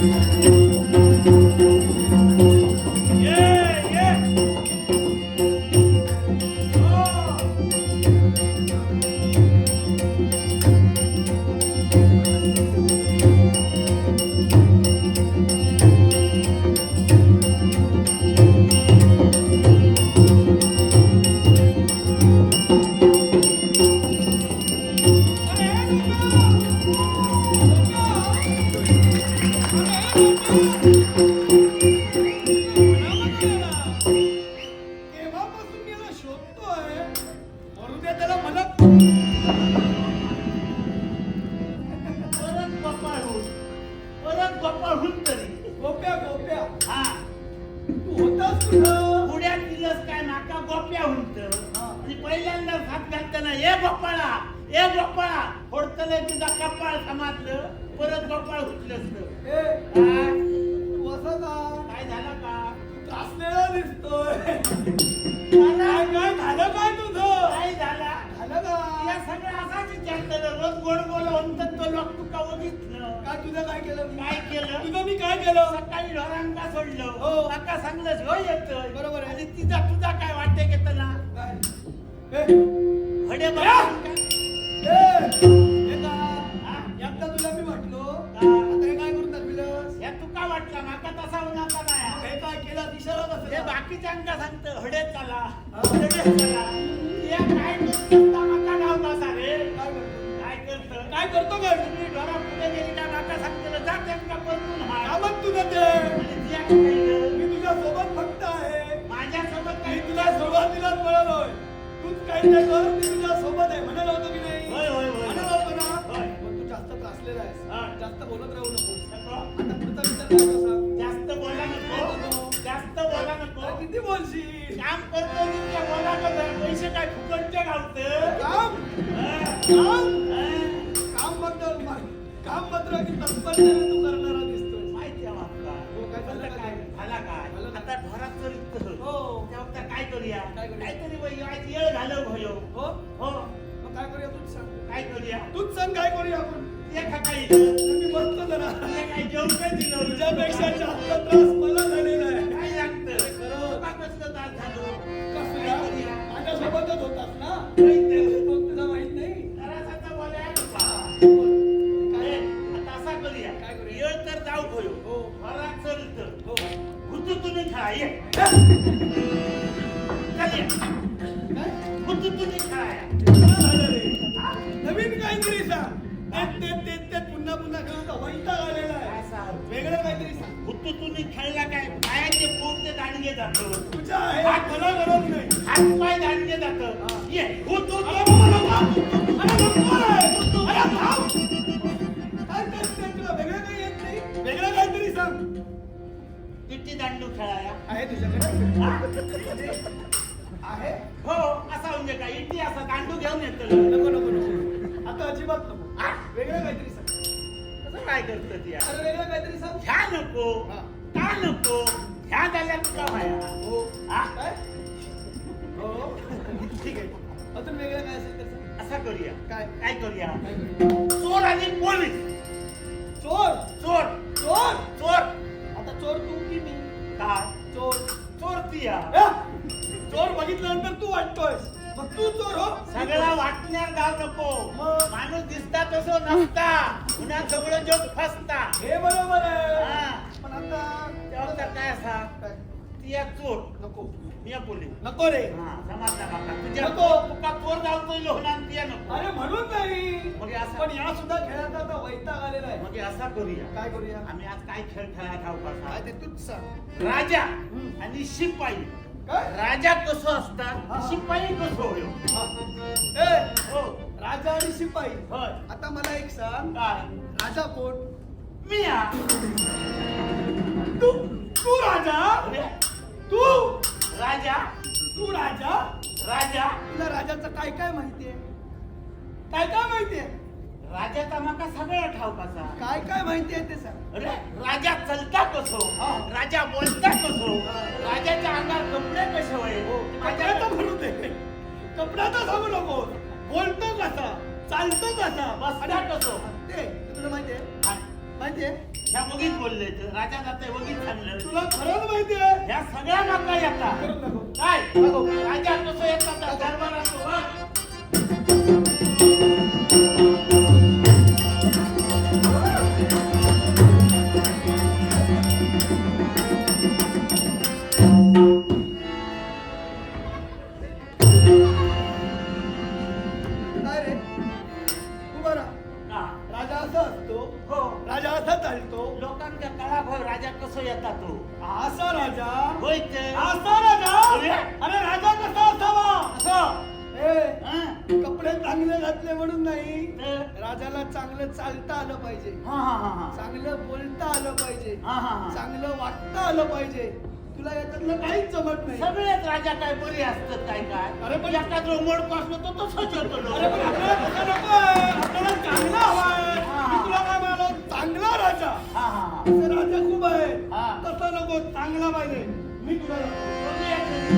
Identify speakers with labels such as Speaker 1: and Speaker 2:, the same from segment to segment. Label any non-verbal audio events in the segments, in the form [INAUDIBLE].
Speaker 1: ये
Speaker 2: मी याला शोधतोय त्याला मला
Speaker 1: परत गोपाळहून परत गोपाळहून तरी
Speaker 2: गोप्या गोप्या
Speaker 1: हा
Speaker 2: तू होतास कुठं
Speaker 1: पुण्यात दिलंस काय नाका गोप्या हुंत आणि पहिल्यांदा हात घालताना ए गोपाळा ए गोपाळा फोडतले तुझा कपाळ समाजलं परत गोपाळ हुतलंस
Speaker 2: ए
Speaker 1: काय
Speaker 2: तू असा
Speaker 1: काय झालं?
Speaker 2: त्रासलेला दिसतोय.
Speaker 1: झाला?
Speaker 2: काय काय झालं काय तुझं?
Speaker 1: काय झाला.
Speaker 2: झालं का?
Speaker 1: या सगळं असाच विचार केलं. रोज गोड गोड म्हणतात तो लोक तुका बघितलं
Speaker 2: काय तुझं काय केलं? मी
Speaker 1: काय केलं?
Speaker 2: तुझं मी काय केलं?
Speaker 1: सकाळी ढोरांका सोडलं.
Speaker 2: हो.
Speaker 1: काका सांगलंच हो येतोय.
Speaker 2: बरोबर आहे.
Speaker 1: आणि तिचा तुझा काय वाटते घेतला
Speaker 2: काय? ए,
Speaker 1: हडे बघा सांगतं हडे चला
Speaker 2: हा.
Speaker 1: हडे चला. या काय करता माका
Speaker 2: काय करतो?
Speaker 1: काय करतं?
Speaker 2: काय करतो काय
Speaker 1: तुम्ही ढोरा पुढे गेली का? माका सांगतं जा त्यांका परतून हा
Speaker 2: काय मग तुझं ते.
Speaker 1: आणि तिया काय केलं?
Speaker 2: मी तुझ्या सोबत फक्त आहे.
Speaker 1: माझ्यासोबत
Speaker 2: मी
Speaker 1: काही
Speaker 2: तुला सुरुवातीलाच तूच काही नाही कर? मी तुझ्या सोबत आहे. म्हणाल होतो की नाही?
Speaker 1: होय, होय, होय.
Speaker 2: म्हणाल होतो ना? तू जास्त त्रासलेला. आहेस. जास्त बोलत राहू
Speaker 1: नको.
Speaker 2: आता बोलशील?
Speaker 1: काम करतो पैसे काय फुकटचे घालतं
Speaker 2: काम? काम?
Speaker 1: कामबद्दल
Speaker 2: काम मात्र की तत्परतेने तू करणारा दिसतोय.
Speaker 1: माहिती आहे.
Speaker 2: हो, काय झालं काय?
Speaker 1: झाला? आता घरात
Speaker 2: हो.
Speaker 1: आता काय करूया? काहीतरी बाई आज येळ घालव भयो.
Speaker 2: हो?
Speaker 1: हो.
Speaker 2: मग काय करूया? तूच सांग.
Speaker 1: काय करूया?
Speaker 2: तूच सांग काय करूया आपण?
Speaker 1: ते काही.
Speaker 2: मी बघतो जरा.
Speaker 1: काय जेवण काय दिलं
Speaker 2: तुझ्यापेक्षा जास्त त्रास मला झालेला आहे.
Speaker 1: कसलं त्रास झालो
Speaker 2: कसं
Speaker 1: काय करूया?
Speaker 2: माझ्यासोबतच होतास ना
Speaker 1: माहिती आहे.
Speaker 2: मग तुला माहीत नाही
Speaker 1: जरासाचा बोलाय नको.
Speaker 2: काय
Speaker 1: ए, आता असा करूया
Speaker 2: काय करूया?
Speaker 1: येळ तर जाऊ भयो
Speaker 2: हो.
Speaker 1: घरात चल तर
Speaker 2: हो
Speaker 1: हुतू तुम्ही खेळा ये
Speaker 2: काय
Speaker 1: चल ये हुतू तुम्ही?
Speaker 2: नवीन काहीतरी सांग तेच पुन्हा पुन्हा खेळून वैताग आलेला आहे? वेगळं
Speaker 1: हुतू तुम्ही खेळला काय? पायाचे पोट ते दांडगे जातो.
Speaker 2: आहे? मला गरज नाही.
Speaker 1: हात पाय दांडगे जात. ये हुतू
Speaker 2: वेगळं वेगळं काहीतरी सांग.
Speaker 1: किती दांडू खेळाया?
Speaker 2: आहे तुझ्याकडे?
Speaker 1: हा?
Speaker 2: आहे?
Speaker 1: हो असा म्हणजे काय? इटी असा दांडू घेऊन येतो.
Speaker 2: नको नको नको. आता अजिबात नको.
Speaker 1: हा?
Speaker 2: वेगळं काहीतरी
Speaker 1: काय करत ती
Speaker 2: अरे वेगळं काहीतरी सांग.
Speaker 1: ह्या नको
Speaker 2: हा.
Speaker 1: का नको? ह्या झाल्या तुका माया?
Speaker 2: हो.
Speaker 1: हा?
Speaker 2: काय? हो. [LAUGHS] ठीक आहे. अजून वेगळं काय असेल तर सांग.
Speaker 1: असा करूया.
Speaker 2: काय?
Speaker 1: काय करूया?
Speaker 2: काय?
Speaker 1: चोर आणि पोलीस.
Speaker 2: चोर?
Speaker 1: चोर.
Speaker 2: चोर?
Speaker 1: चोर.
Speaker 2: आता चोर तू की मी?
Speaker 1: काय
Speaker 2: चोर.
Speaker 1: चोर
Speaker 2: ए! चोर बघितल्यानंतर तू वाटतोयस. मग तू चोर हो.
Speaker 1: सगळा वाटण्यात गाव नको.
Speaker 2: मग?
Speaker 1: माणूस दिसता तसं नसता. पुन्हा सगळं जग फसता.
Speaker 2: हे बरोबर आहे.
Speaker 1: हा.
Speaker 2: पण आता
Speaker 1: तेव्हा तर काय असा?
Speaker 2: काय?
Speaker 1: तिया चोर.
Speaker 2: नको.
Speaker 1: तिया पोलीस
Speaker 2: नको रे.
Speaker 1: हा समजला बाबा तुझ्या
Speaker 2: नको.
Speaker 1: तुका चोर गावतोय लोहनान तिया नको.
Speaker 2: अरे म्हणून नाही.
Speaker 1: मग हे असं-
Speaker 2: पण या सुद्धा खेळात आता वैताग आलेला आहे.
Speaker 1: मग हे असा करूया.
Speaker 2: काय करूया?
Speaker 1: आम्ही आज काय खेळ खेळायला ठाऊक
Speaker 2: काय
Speaker 1: असा
Speaker 2: ते तूच सांग.
Speaker 1: राजा. आणि शिपाई.
Speaker 2: काय?
Speaker 1: राजा कसं असतात
Speaker 2: हा.
Speaker 1: शिपाई कसं होय?
Speaker 2: राजा आणि शिपाई
Speaker 1: होय.
Speaker 2: आता मला एक सांग.
Speaker 1: काय?
Speaker 2: राजा कोण?
Speaker 1: मी या
Speaker 2: तू तू राजा?
Speaker 1: अरे,
Speaker 2: तू?
Speaker 1: राजा?
Speaker 2: तू राजा?
Speaker 1: राजा?
Speaker 2: तुला राजाचं काय काय माहितीये? काय काय माहितीये?
Speaker 1: राजाचा माका सगळं ठाऊक असा
Speaker 2: काय काय माहितीये ते सांग.
Speaker 1: अरे राजा चलता कसो?
Speaker 2: हा.
Speaker 1: राजा बोलता कसो? राजाच्या अंगात कपडे कसे होय
Speaker 2: कपड्याचं म्हणू दे. कपड्याचं सांगू नको. बोलतो कसा? चालतो कसा?
Speaker 1: बसता कसो
Speaker 2: ते तुला माहितीये. माहितीये
Speaker 1: ह्या बघीत बोलले राजा जाते बघीत सांगलं
Speaker 2: तुला खरंच माहिती आहे?
Speaker 1: ह्या सगळ्या माका येतात. काय. राजा कसं येतात दरबारात कसं येतात तो
Speaker 2: असा राजा.
Speaker 1: होय ते
Speaker 2: असा राजा.
Speaker 1: अरे.
Speaker 2: राजा कसा असावा?
Speaker 1: असं.
Speaker 2: ए? कपडे चांगले घातले म्हणून नाही? राजाला चांगलं चालता आलं पाहिजे.
Speaker 1: हा हा हा हा.
Speaker 2: चांगलं बोलता आलं पाहिजे.
Speaker 1: हा हा हा.
Speaker 2: चांगलं वागता आलं पाहिजे. तुला याच्यातलं काहीच जमत नाही.
Speaker 1: सगळेच राजा काय बरे असतात काय काय?
Speaker 2: अरे पण-
Speaker 1: एखाद मोड असलो तो तसंच होतो
Speaker 2: अरे पण आपल्याला तसं नकोय. आपल्याला चांगला हवाय तुला काय म्हणालो? चांगला राजा
Speaker 1: हा हा हा
Speaker 2: असे राजा खूप आहे
Speaker 1: हा.
Speaker 2: तसं नको चांगला पाहिजे. मी तुला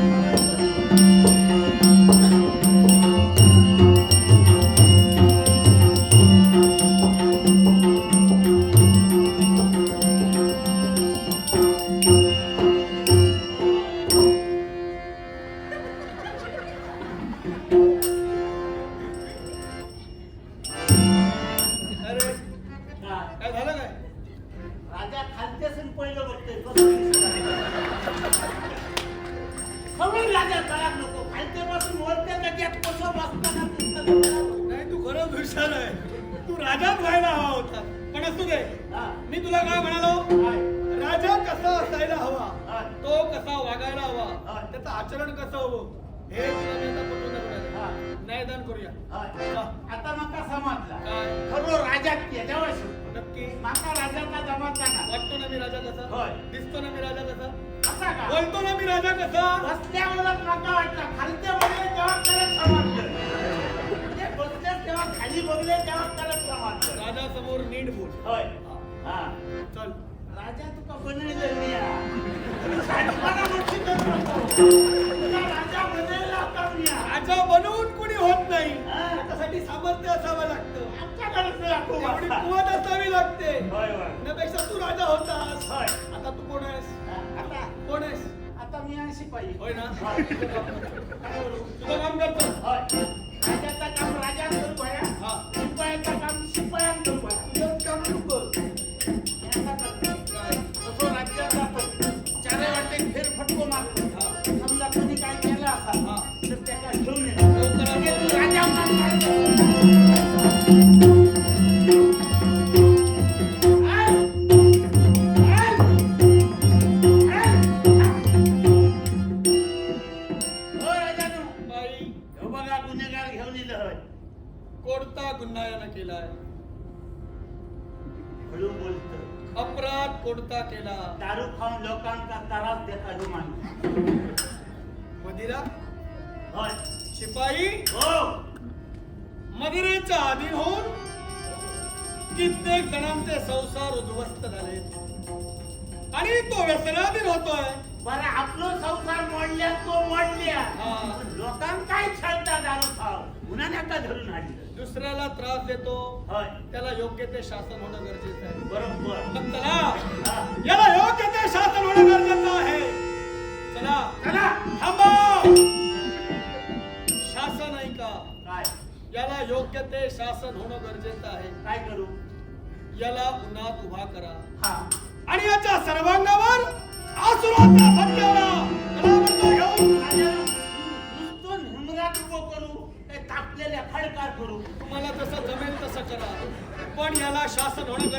Speaker 2: तू राजाच व्हायला हवा होता पण असू दे. मी तुला काय म्हणालो? राजा कसा असायला हवा. तो कसा वागायला हवा. त्याचं आचरण कसं हवं हे तुला मी आता पटवून दाखवणार. आहे. न्यायदान करूया.
Speaker 1: आता माका समजला? खरो राजा
Speaker 2: नक्की
Speaker 1: माका राजाचा जमाचा ना
Speaker 2: वाटतो ना मी राजा कसा
Speaker 1: होय.
Speaker 2: दिसतो ना मी राजा कसा
Speaker 1: असा का
Speaker 2: बोलतो ना मी राजा कसा
Speaker 1: बसल्यावर माका वाटलं तेव्हा करत समजलं खाली बघले तेव्हा करत समजलं
Speaker 2: राजा समोर नीट बोल.
Speaker 1: होय. हा.
Speaker 2: चल.
Speaker 1: राजा तुका बनवलं मी राजा बनवला होता मी या.
Speaker 2: राजा बनवून कोणी होत नाही. त्यासाठी सामर्थ्य असावं लागतं. एवढी. कुवत असावी लागते. त्यापेक्षा तू राजा होतास.
Speaker 1: होय.
Speaker 2: आता तू कोण आहेस?
Speaker 1: आता?
Speaker 2: कोण आहेस?
Speaker 1: आता मी आहे शिपाई
Speaker 2: होय ना? तुझं काम करतो.
Speaker 1: राजाचं काम राजा करू बया. शिपायाचं काम शिपायान करू बया.
Speaker 2: तुझंच काम तू कर.
Speaker 1: तसं राज्यात जातो. चारे वाटे फेरफटको मारतो.
Speaker 2: हा.
Speaker 1: समजा कोणी काय केलं असा. तर त्याला घेऊन ये.
Speaker 2: लवकर
Speaker 1: म्हणजे राजा होय
Speaker 2: कोणता गुन्हा यानं केलाय?
Speaker 1: हळू बोलत
Speaker 2: अपराध कोणता केला?
Speaker 1: दारू खाऊन लोकांका त्रास देता माणूस
Speaker 2: मदिरा?
Speaker 1: होय.
Speaker 2: शिपाई?
Speaker 1: हो.
Speaker 2: मदिरेच्या अधीन होऊन कित्येक जणांचे संसार उद्ध्वस्त झाले. आणि तो व्यसनाधीन होतोय.
Speaker 1: बरं आपलं संसार मोडल्या तो मोडल्या. लोकांना काय छळता दारू खाव पुन्हा नका धरून आणलं
Speaker 2: दुसऱ्याला त्रास देतो
Speaker 1: होय.
Speaker 2: त्याला योग्य ते शासन होणं गरजेचं आहे.
Speaker 1: बरोबर.
Speaker 2: मग चला.
Speaker 1: हा.
Speaker 2: याला योग्य ते शासन होणं गरजेचं आहे. चला.
Speaker 1: चला.
Speaker 2: थांबा. शासन ऐका
Speaker 1: काय?
Speaker 2: याला योग्य ते शासन होणं गरजेचं आहे.
Speaker 1: काय करू?
Speaker 2: याला उन्हात उभा करा.
Speaker 1: हा.
Speaker 2: आणि याच्या सर्वांगावर आसुराचा
Speaker 1: 원하는